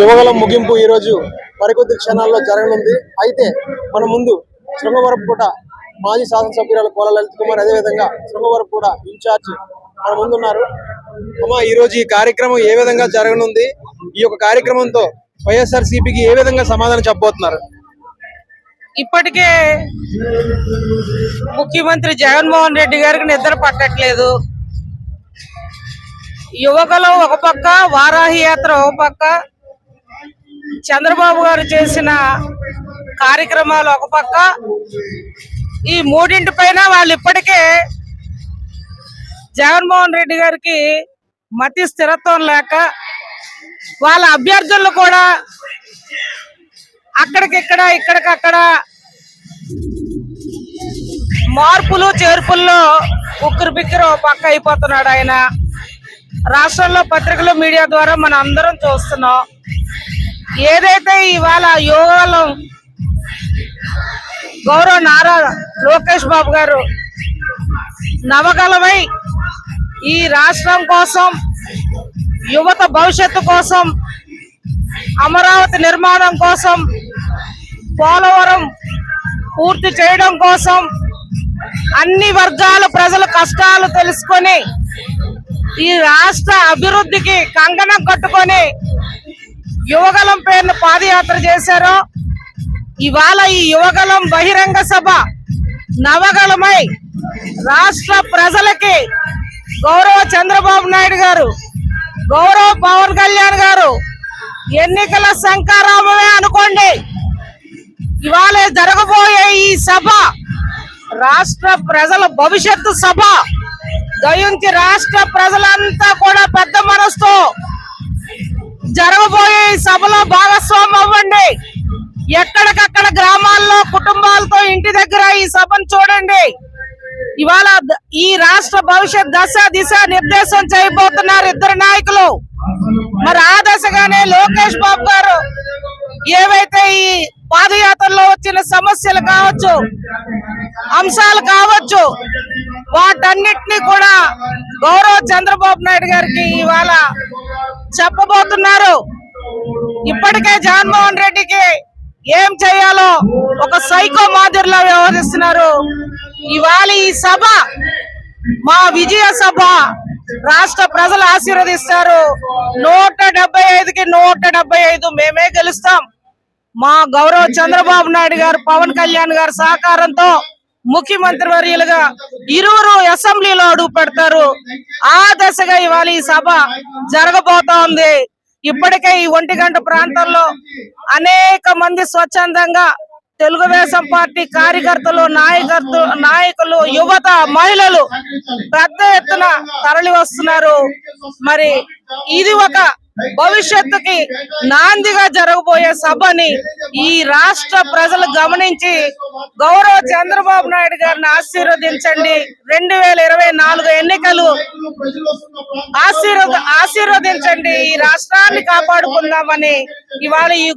యువగల ముగింపు ఈ రోజు మరికొద్ది క్షణాల్లో జరగనుంది. అయితే మన ముందు శృంగవరపుకోట మాజీ శాసనసభ్యురాలు కోల లలిత్ కుమార్ అదేవిధంగా శృంగవరపుకోట ఇన్ఛార్జ్ మన ముందున్నారు. అమ్మా ఈ రోజు ఈ కార్యక్రమం ఏ విధంగా జరగనుంది? ఈ యొక్క కార్యక్రమంతో వైఎస్ఆర్ సిపికి ఏ విధంగా సమాధానం చెప్పబోతున్నారు? ఇప్పటికే ముఖ్యమంత్రి జగన్మోహన్ రెడ్డి గారికి నిద్ర పట్టట్లేదు. యువకులు ఒక పక్క వారాహి యాత్ర ఒక పక్క చంద్రబాబు గారు చేసిన కార్యక్రమాలు ఒక పక్క ఈ మూడింటి పైన వాళ్ళు ఇప్పటికే జగన్మోహన్ రెడ్డి గారికి మతి స్థిరత్వం లేక వాళ్ళ అభ్యర్థులు కూడా అక్కడికిక్కడ ఇక్కడికక్కడ మార్పులు చేర్పుల్లో ఉక్కురు బిక్కురు పక్క అయిపోతున్నాడు ఆయన. రాష్ట్రంలో పత్రికలు మీడియా ద్వారా మనం అందరం చూస్తున్నాం. ఏదైతే ఇవాళ యోగాలో గౌరవ నారా లోకేష్ బాబు గారు నవగలవై ఈ రాష్ట్రం కోసం యువత భవిష్యత్తు కోసం అమరావతి నిర్మాణం కోసం పోలవరం పూర్తి చేయడం కోసం అన్ని వర్గాల ప్రజల కష్టాలు తెలుసుకొని ఈ రాష్ట్ర అభివృద్ధికి కంగణం కట్టుకొని యువగలం పేరును పాదయాత్ర చేశారో. ఇవాళ ఈ యువగలం బహిరంగ సభ నవగలమై రాష్ట్ర ప్రజలకి గౌరవ చంద్రబాబు నాయుడు గారు గౌరవ పవన్ కళ్యాణ్ గారు ఎన్నికల శంకారామమే అనుకోండి. ఇవాళ జరగబోయే ఈ సభ రాష్ట్ర ప్రజల భవిష్యత్తు సభ. దయించి రాష్ట్ర ప్రజలంతా కూడా పెద్ద మనసుతో జరగబోయే సభలో భాగస్వామి అవ్వండి. ఎక్కడికక్కడ గ్రామాల్లో కుటుంబాలతో ఇంటి దగ్గర ఈ సభను చూడండి. ఇవాళ ఈ రాష్ట్ర భవిష్యత్ దశ దిశ నిర్దేశం చేయబోతున్నారు ఇద్దరు నాయకులు. మరి ఆ దశగానే లోకేష్ బాబు గారు ఏవైతే ఈ పాదయాత్రలో వచ్చిన సమస్యలు కావచ్చు అంశాలు కావచ్చు వాటన్నిటిని కూడా గౌరవ చంద్రబాబు నాయుడు గారికి ఇవాళ చెప్పబోతున్నారు. ఇప్పటికే జగన్మోహన్ రెడ్డికి ఏం చేయాలో ఒక సైకో మాదిరిలో వ్యవహరిస్తున్నారు. ఇవాళ ఈ సభ మా విజయ సభ రాష్ట్ర ప్రజలు ఆశీర్వదిస్తారు. నూట డెబ్బై ఐదుకి నూట డెబ్బై ఐదు మేమే గెలుస్తాం. మా గౌరవ చంద్రబాబు నాయుడు గారు పవన్ కళ్యాణ్ గారు సహకారంతో ముఖ్యమంత్రి వర్యులుగా ఇరువురు అసెంబ్లీలో అడుగు పెడతారు. ఆ దశగా ఇవాళ ఈ సభ జరగబోతా ఉంది. ఇప్పటికే ఈ ఒంటి గంట ప్రాంతంలో అనేక మంది స్వచ్ఛందంగా తెలుగుదేశం పార్టీ కార్యకర్తలు నాయకర్తలు నాయకులు యువత మహిళలు పెద్ద ఎత్తున తరలి వస్తున్నారు మరి ఇది ఒక భవిష్యత్తుకి నాందిగా జరగబోయే సభని ఈ రాష్ట్ర ప్రజలు గమనించి గౌరవ చంద్రబాబు నాయుడు గారిని ఆశీర్వదించండి. రెండు వేల ఇరవై నాలుగు ఎన్నికలు ఆశీర్వద ఆశీర్వదించండి. ఈ రాష్ట్రాన్ని కాపాడుకుందామని ఇవాళ ఈ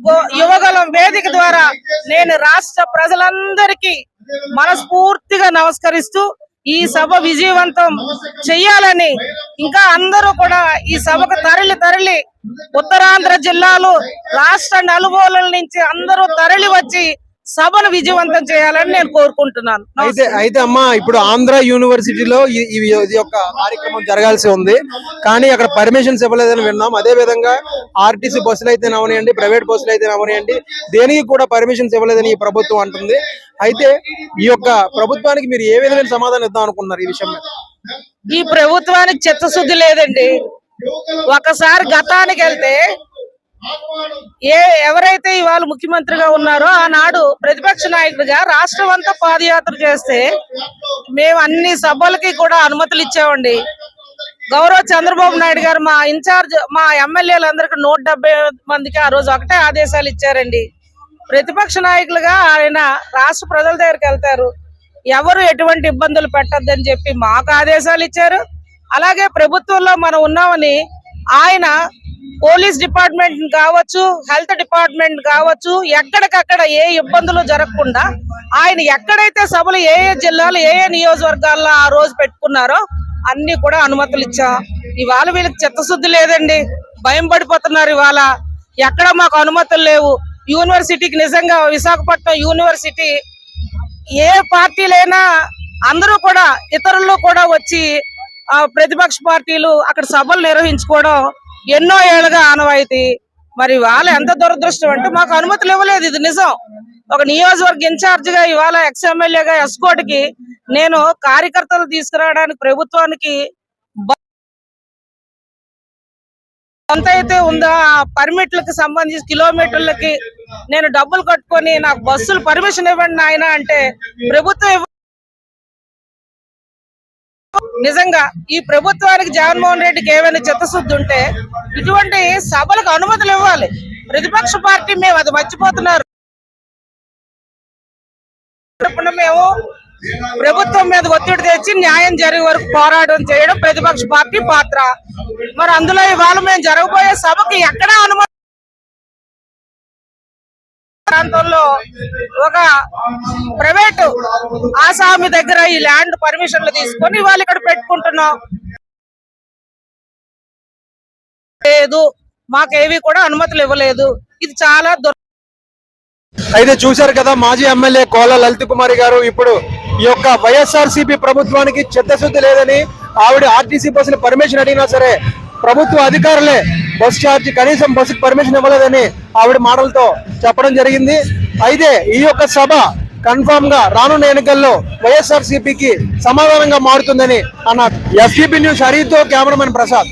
యువగలం వేదిక ద్వారా నేను రాష్ట్ర ప్రజలందరికీ మనస్ఫూర్తిగా నమస్కరిస్తూ ఈ సభ విజయవంతం చెయ్యాలని ఇంకా అందరూ కూడా ఈ సభకు తరలి తరలి ఉత్తరాంధ్ర జిల్లాలు రాష్ట్ర నలుమూలల నుంచి అందరూ తరలి వచ్చి సభను విజయవంతం చేయాలని నేను కోరుకుంటున్నాను. అయితే అయితే అమ్మా ఇప్పుడు ఆంధ్ర యూనివర్సిటీలో ఇది యొక్క కార్యక్రమం జరగాల్సి ఉంది. కానీ అక్కడ పర్మిషన్స్ ఇవ్వలేదని విన్నాం. అదే విధంగా ఆర్టీసీ బస్సులు అయితే అవనియండి ప్రైవేట్ బస్సులు అయితే అవనియండి. దేనికి కూడా పర్మిషన్స్ ఇవ్వలేదని ఈ ప్రభుత్వం అంటుంది. అయితే ఈ యొక్క ప్రభుత్వానికి మీరు ఏ విధమైన సమాధానం ఇద్దాం అనుకున్నారు ఈ విషయం ఈ ప్రభుత్వానికి చిత్తశుద్ధి లేదండి. ఒకసారి గతానికి వెళ్తే ఏ ఎవరైతే ఇవాళ ముఖ్యమంత్రిగా ఉన్నారో ఆనాడు ప్రతిపక్ష నాయకుడిగా రాష్ట్రం అంతా పాదయాత్ర చేస్తే మేము అన్ని సభలకి కూడా అనుమతులు ఇచ్చామండి. గౌరవ చంద్రబాబు నాయుడు గారు మా ఇన్ఛార్జ్ మా ఎమ్మెల్యేలందరికీ నూట మందికి ఆ రోజు ఒకటే ఆదేశాలు ఇచ్చారండి. ప్రతిపక్ష నాయకులుగా ఆయన రాష్ట్ర ప్రజల దగ్గరికి వెళ్తారు. ఎవరు ఎటువంటి ఇబ్బందులు పెట్టొద్దని చెప్పి మాకు ఆదేశాలు ఇచ్చారు. అలాగే ప్రభుత్వంలో మనం ఉన్నామని ఆయన పోలీస్ డిపార్ట్మెంట్ కావచ్చు హెల్త్ డిపార్ట్మెంట్ కావచ్చు ఎక్కడికక్కడ ఏ ఇబ్బందులు జరగకుండా ఆయన ఎక్కడైతే సభలు ఏ ఏ జిల్లాలు ఏ ఏ నియోజకవర్గాల్లో ఆ రోజు పెట్టుకున్నారో అన్ని కూడా అనుమతులు ఇచ్చా. ఇవాళ వీళ్ళకి చిత్తశుద్ధి లేదండి. భయం పడిపోతున్నారు ఇవాళ. ఎక్కడ మాకు అనుమతులు లేవు. యూనివర్సిటీకి నిజంగా విశాఖపట్నం యూనివర్సిటీ ఏ పార్టీలైనా అందరూ కూడా ఇతరులు కూడా వచ్చి ఆ, ప్రతిపక్ష పార్టీలు అక్కడ సభలు నిర్వహించుకోవడం ఎన్నో ఏళ్ళుగా ఆనవాయితీ. మరి వాళ్ళ ఎంత దురదృష్టం అంటే మాకు అనుమతులు ఇవ్వలేదు ఇది నిజం. ఒక నియోజకవర్గ ఇన్ఛార్జ్గా ఇవాళ ఎక్స్ ఎమ్మెల్యేగా ఎస్కోట్కి నేను కార్యకర్తలు తీసుకురావడానికి ప్రభుత్వానికి ఎంత అయితే ఉందో? ఆ పర్మిట్లకు సంబంధించి కిలోమీటర్లకి నేను డబ్బులు కట్టుకొని నాకు బస్సులు పర్మిషన్ ఇవ్వండి నాయన అంటే ప్రభుత్వం నిజంగా ఈ ప్రభుత్వానికి జగన్మోహన్ రెడ్డికి ఏమైనా చిత్తశుద్ధి ఉంటే ఇటువంటి సభలకు అనుమతులు ఇవ్వాలి. ప్రతిపక్ష పార్టీ మేము అది మర్చిపోతున్నారు. మేము ప్రభుత్వం మీద ఒత్తిడి తెచ్చి న్యాయం జరిగే వరకు పోరాటం చేయడం ప్రతిపక్ష పార్టీ పాత్ర. మరి అందులో ఇవాళ మేము జరగబోయే సభకి ఎక్కడా అనుమతి ప్రాంతంలో ఒక ప్రైవేట్ ఆసామి దగ్గర ఈ ల్యాండ్ పర్మిషన్లు తీసుకొని వాళ్ళు ఇక్కడ పెట్టుకుంటున్నాం. లేదు మాకేవి కూడా అనుమతులు ఇవ్వలేదు. ఇది చాలా దుర్ అయితే చూశారు కదా మాజీ ఎమ్మెల్యే కోల లలిత కుమారి గారు ఇప్పుడు ఈ యొక్క వైఎస్ఆర్ ప్రభుత్వానికి చిత్తశుద్ధి లేదని ఆవిడ ఆర్టీసీ బస్సులు పర్మిషన్ అడిగినా సరే ప్రభుత్వ అధికారులే బస్ ఛార్జ్ కనీసం బస్సుకు పర్మిషన్ ఇవ్వలేదని ఆవిడ మాటలతో చెప్పడం జరిగింది. అయితే ఈ యొక్క సభ కన్ఫామ్గా రానున్న ఎన్నికల్లో వైఎస్ఆర్ సిపికి సమాధానంగా మారుతుందని అన్నారు. ఎస్టీపీ న్యూస్ హరితో కెమెరామెన్ ప్రసాద్.